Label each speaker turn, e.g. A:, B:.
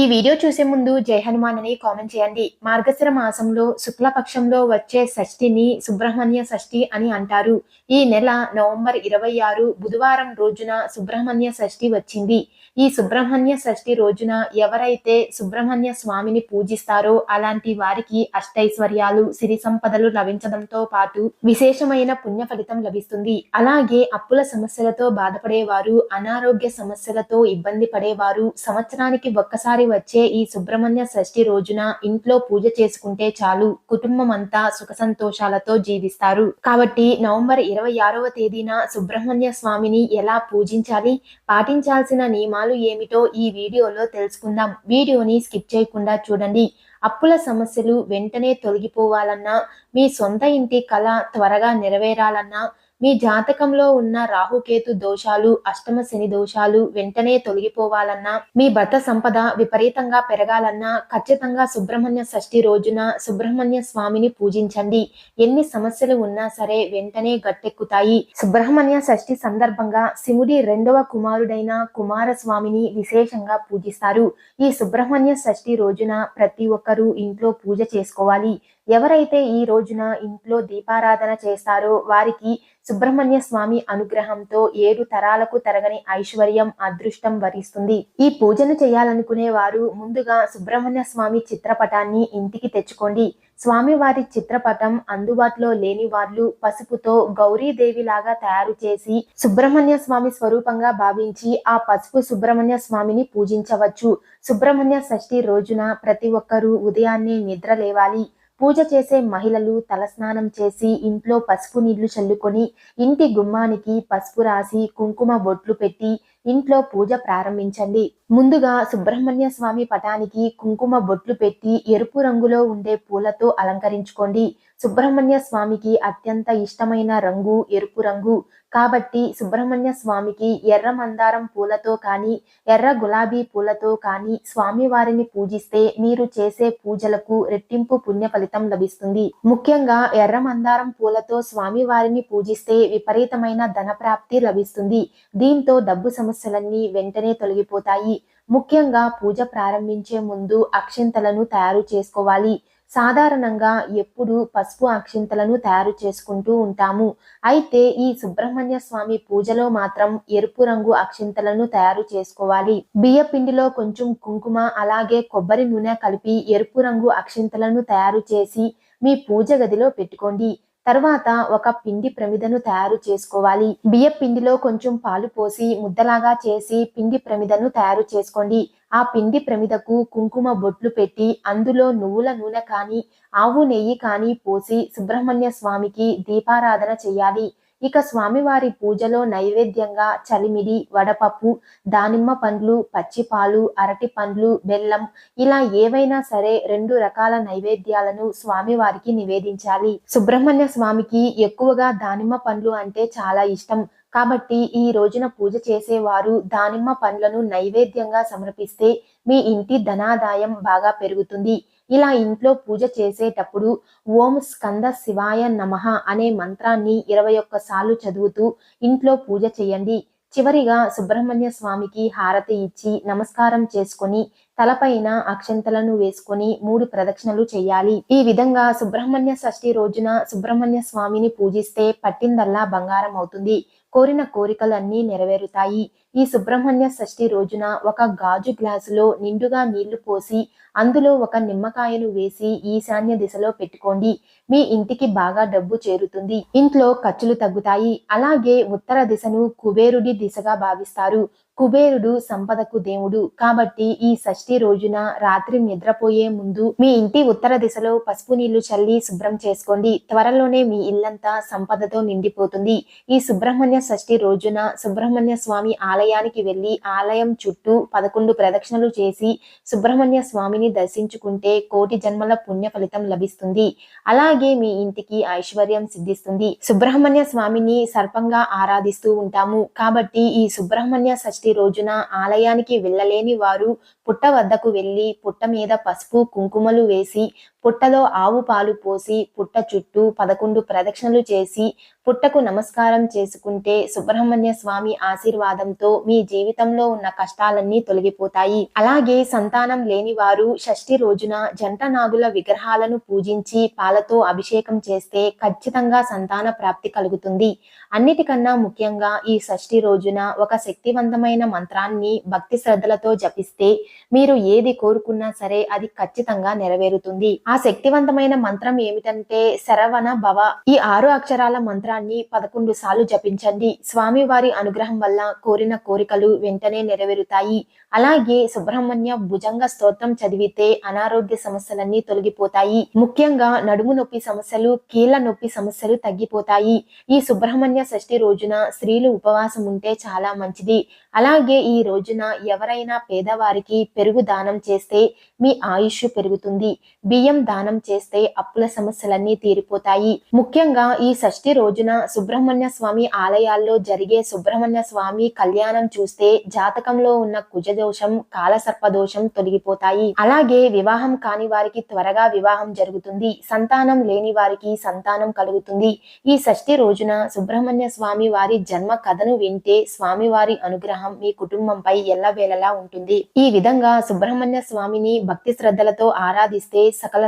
A: ఈ వీడియో చూసే ముందు జై హనుమాన్ అని కామెంట్ చేయండి. మార్గశిర మాసంలో శుక్లపక్షంలో వచ్చే షష్ఠిని సుబ్రహ్మణ్య షష్ఠి అని అంటారు. ఈ నెల నవంబర్ ఇరవై ఆరు బుధవారం రోజున సుబ్రహ్మణ్య షష్ఠి వచ్చింది. ఈ సుబ్రహ్మణ్య షష్ఠి రోజున ఎవరైతే సుబ్రహ్మణ్య స్వామిని పూజిస్తారో అలాంటి వారికి అష్టైశ్వర్యాలు సిరి సంపదలు లభించడంతో పాటు విశేషమైన పుణ్య ఫలితం లభిస్తుంది. అలాగే అప్పుల సమస్యలతో బాధపడేవారు అనారోగ్య సమస్యలతో ఇబ్బంది పడేవారు సంవత్సరానికి ఒక్కసారి వచ్చే ఈ సుబ్రహ్మణ్య షష్ఠి రోజున ఇంట్లో పూజ చేసుకుంటే చాలు. కుటుంబం అంతా సుఖ సంతోషాలతో జీవిస్తారు. కాబట్టి నవంబర్ ఇరవై ఆరవ తేదీన సుబ్రహ్మణ్య స్వామిని ఎలా పూజించాలి? పాటించాల్సిన నియమాలు ఏమిటో ఈ వీడియోలో తెలుసుకుందాం. వీడియోని స్కిప్ చేయకుండా చూడండి. అప్పుల సమస్యలు వెంటనే తొలగిపోవాలన్నా మీ సొంత ఇంటి కళ త్వరగా నెరవేరాలన్నా మీ జాతకంలో ఉన్న రాహుకేతు దోషాలు అష్టమ శని దోషాలు వెంటనే తొలగిపోవాలన్నా మీ భర్త సంపద విపరీతంగా పెరగాలన్నా ఖచ్చితంగా సుబ్రహ్మణ్య షష్ఠి రోజున సుబ్రహ్మణ్య స్వామిని పూజించండి. ఎన్ని సమస్యలు ఉన్నా సరే వెంటనే గట్టెక్కుతాయి. సుబ్రహ్మణ్య షష్ఠి సందర్భంగా శివుడి రెండవ కుమారుడైన కుమారస్వామిని విశేషంగా పూజిస్తారు. ఈ సుబ్రహ్మణ్య షష్ఠి రోజున ప్రతి ఒక్కరూ ఇంట్లో పూజ చేసుకోవాలి. ఎవరైతే ఈ రోజున ఇంట్లో దీపారాధన చేస్తారో వారికి సుబ్రహ్మణ్య స్వామి అనుగ్రహంతో ఏడు తరాలకు తరగని ఐశ్వర్యం అదృష్టం వరిస్తుంది. ఈ పూజను చేయాలనుకునే వారు ముందుగా సుబ్రహ్మణ్య స్వామి చిత్రపటాన్ని ఇంటికి తెచ్చుకోండి. స్వామివారి చిత్రపటం అందుబాటులో లేని వాళ్ళు పసుపుతో గౌరీదేవిలాగా తయారు చేసి సుబ్రహ్మణ్య స్వామి స్వరూపంగా భావించి ఆ పసుపు సుబ్రహ్మణ్య స్వామిని పూజించవచ్చు. సుబ్రహ్మణ్య షష్ఠి రోజున ప్రతి ఒక్కరూ ఉదయాన్నే నిద్ర లేవాలి. పూజ చేసే మహిళలు తలస్నానం చేసి ఇంట్లో పసుపు నీళ్ళు చల్లుకొని ఇంటి గుమ్మానికి పసుపు రాసి కుంకుమ బొట్లు పెట్టి ఇంట్లో పూజ ప్రారంభించండి. ముందుగా సుబ్రహ్మణ్య స్వామి పటానికి కుంకుమ బొట్లు పెట్టి ఎరుపు రంగులో ఉండే పూలతో అలంకరించుకోండి. సుబ్రహ్మణ్య స్వామికి అత్యంత ఇష్టమైన రంగు ఎరుపు రంగు. కాబట్టి సుబ్రహ్మణ్య స్వామికి ఎర్ర మందారం పూలతో కానీ ఎర్ర గులాబీ పూలతో కానీ స్వామి వారిని పూజిస్తే మీరు చేసే పూజలకు రెట్టింపు పుణ్య ఫలితం లభిస్తుంది. ముఖ్యంగా ఎర్ర మందారం పూలతో స్వామి వారిని పూజిస్తే విపరీతమైన ధన ప్రాప్తి లభిస్తుంది. దీంతో డబ్బు సమస్యలన్నీ వెంటనే తొలగిపోతాయి. ముఖ్యంగా పూజ ప్రారంభించే ముందు అక్షింతలను తయారు చేసుకోవాలి. సాధారణంగా ఎప్పుడు పసుపు అక్షింతలను తయారు చేసుకుంటూ ఉంటాము. అయితే ఈ సుబ్రహ్మణ్య స్వామి పూజలో మాత్రం ఎరుపు రంగు అక్షింతలను తయారు చేసుకోవాలి. బియ్య పిండిలో కొంచెం కుంకుమ అలాగే కొబ్బరి నూనె కలిపి ఎరుపు రంగు అక్షింతలను తయారు చేసి మీ పూజ గదిలో పెట్టుకోండి. తర్వాత ఒక పిండి ప్రమిదను తయారు చేసుకోవాలి. బియ్య పిండిలో కొంచెం పాలు పోసి ముద్దలాగా చేసి పిండి ప్రమిదను తయారు చేసుకోండి. ఆ పిండి ప్రమిదకు కుంకుమ బొట్లు పెట్టి అందులో నువ్వుల నూనె కానీ ఆవు నెయ్యి కానీ పోసి సుబ్రహ్మణ్య స్వామికి దీపారాధన చేయాలి. ఇక స్వామివారి పూజలో నైవేద్యంగా చలిమిడి వడపప్పు దానిమ్మ పండ్లు పచ్చిపాలు అరటి పండ్లు బెల్లం ఇలా ఏవైనా సరే రెండు రకాల నైవేద్యాలను స్వామివారికి నివేదించాలి. సుబ్రహ్మణ్య స్వామికి ఎక్కువగా దానిమ్మ పండ్లు అంటే చాలా ఇష్టం. కాబట్టి ఈ రోజున పూజ చేసేవారు దానిమ్మ పండ్లను నైవేద్యంగా సమర్పిస్తే మీ ఇంటి ధనాదాయం బాగా పెరుగుతుంది. ఇలా ఇంట్లో పూజ చేసేటప్పుడు ఓం స్కంద శివాయ నమః అనే మంత్రాన్ని ఇరవై ఒక్కసార్లు చదువుతూ ఇంట్లో పూజ చేయండి. చివరిగా సుబ్రహ్మణ్య స్వామికి హారతి ఇచ్చి నమస్కారం చేసుకొని తలపైన అక్షంతలను వేసుకొని మూడు ప్రదక్షిణలు చేయాలి. ఈ విధంగా సుబ్రహ్మణ్య షష్ఠి రోజున సుబ్రహ్మణ్య స్వామిని పూజిస్తే పట్టిందల్లా బంగారం అవుతుంది. కోరిన కోరికలన్నీ నెరవేరుతాయి. ఈ సుబ్రహ్మణ్య షష్ఠి రోజున ఒక గాజు గ్లాసులో నిండుగా నీళ్ళు పోసి అందులో ఒక నిమ్మకాయను వేసి ఈశాన్య దిశలో పెట్టుకోండి. మీ ఇంటికి బాగా డబ్బు చేరుతుంది. ఇంట్లో ఖర్చులు తగ్గుతాయి. అలాగే ఉత్తర దిశను కుబేరుడి దిశగా భావిస్తారు. కుబేరుడు సంపదకు దేవుడు. కాబట్టి ఈ షష్ఠి రోజున రాత్రి నిద్రపోయే ముందు మీ ఇంటి ఉత్తర దిశలో పసుపు నీళ్ళు చల్లి శుభ్రం చేసుకోండి. త్వరలోనే మీ ఇల్లంతా సంపదతో నిండిపోతుంది. ఈ సుబ్రహ్మణ్య షష్ఠి రోజున సుబ్రహ్మణ్య స్వామి ఆలయానికి వెళ్ళి ఆలయం చుట్టూ పదకొండు ప్రదక్షిణలు చేసి సుబ్రహ్మణ్య స్వామిని దర్శించుకుంటే కోటి జన్మల పుణ్య ఫలితం లభిస్తుంది. అలాగే మీ ఇంటికి ఐశ్వర్యం సిద్ధిస్తుంది. సుబ్రహ్మణ్య స్వామిని సర్పంగా ఆరాధిస్తూ ఉంటాము. కాబట్టి ఈ సుబ్రహ్మణ్య షష్ఠి రోజున ఆలయానికి వెళ్ళలేని వారు పుట్ట వద్దకు వెళ్ళి పుట్ట మీద పసుపు కుంకుమలు వేసి పుట్టలో ఆవు పాలు పోసి పుట్ట చుట్టూ పదకొండు ప్రదక్షిణలు చేసి పుట్టకు నమస్కారం చేసుకుంటే సుబ్రహ్మణ్య స్వామి ఆశీర్వాదంతో మీ జీవితంలో ఉన్న కష్టాలన్నీ తొలగిపోతాయి. అలాగే సంతానం లేని వారు షష్ఠి రోజున జంట నాగుల విగ్రహాలను పూజించి పాలతో అభిషేకం చేస్తే ఖచ్చితంగా సంతాన ప్రాప్తి కలుగుతుంది. అన్నిటికన్నా ముఖ్యంగా ఈ షష్ఠి రోజున ఒక శక్తివంతమైన మంత్రాన్ని భక్తి శ్రద్ధలతో జపిస్తే మీరు ఏది కోరుకున్నా సరే అది ఖచ్చితంగా నెరవేరుతుంది. ఆ శక్తివంతమైన మంత్రం ఏమిటంటే శరవణ భవ. ఈ ఆరు అక్షరాల మంత్రాన్ని పదకొండు సార్లు జపించండి. స్వామి వారి అనుగ్రహం వల్ల కోరిన కోరికలు వెంటనే నెరవేరుతాయి. అలాగే సుబ్రహ్మణ్య భుజంగ స్తోత్రం చదివితే అనారోగ్య సమస్యలన్నీ తొలగిపోతాయి. ముఖ్యంగా నడుము నొప్పి సమస్యలు కీళ్ళ నొప్పి సమస్యలు తగ్గిపోతాయి. ఈ సుబ్రహ్మణ్య షష్ఠి రోజున స్త్రీలు ఉపవాసం ఉంటే చాలా మంచిది. అలాగే ఈ రోజున ఎవరైనా పేదవారికి పెరుగు దానం చేస్తే మీ ఆయుష్ పెరుగుతుంది. బియ్యం దానం చేస్తే అప్పుల సమస్యలన్నీ తీరిపోతాయి. ముఖ్యంగా ఈ షష్ఠి రోజున సుబ్రహ్మణ్య స్వామి ఆలయాల్లో జరిగే సుబ్రహ్మణ్య స్వామి కళ్యాణం చూస్తే జాతకంలో ఉన్న కుజదోషం కాలసర్పదోషం తొలగిపోతాయి. అలాగే వివాహం కాని వారికి త్వరగా వివాహం జరుగుతుంది. సంతానం లేని వారికి సంతానం కలుగుతుంది. ఈ షష్ఠి రోజున సుబ్రహ్మణ్య స్వామి వారి జన్మ కథను వింటే స్వామివారి అనుగ్రహం మీ కుటుంబంపై ఎల్లవేళలా ఉంటుంది. ఈ విధంగా సుబ్రహ్మణ్య స్వామిని భక్తి శ్రద్ధలతో ఆరాధిస్తే సకల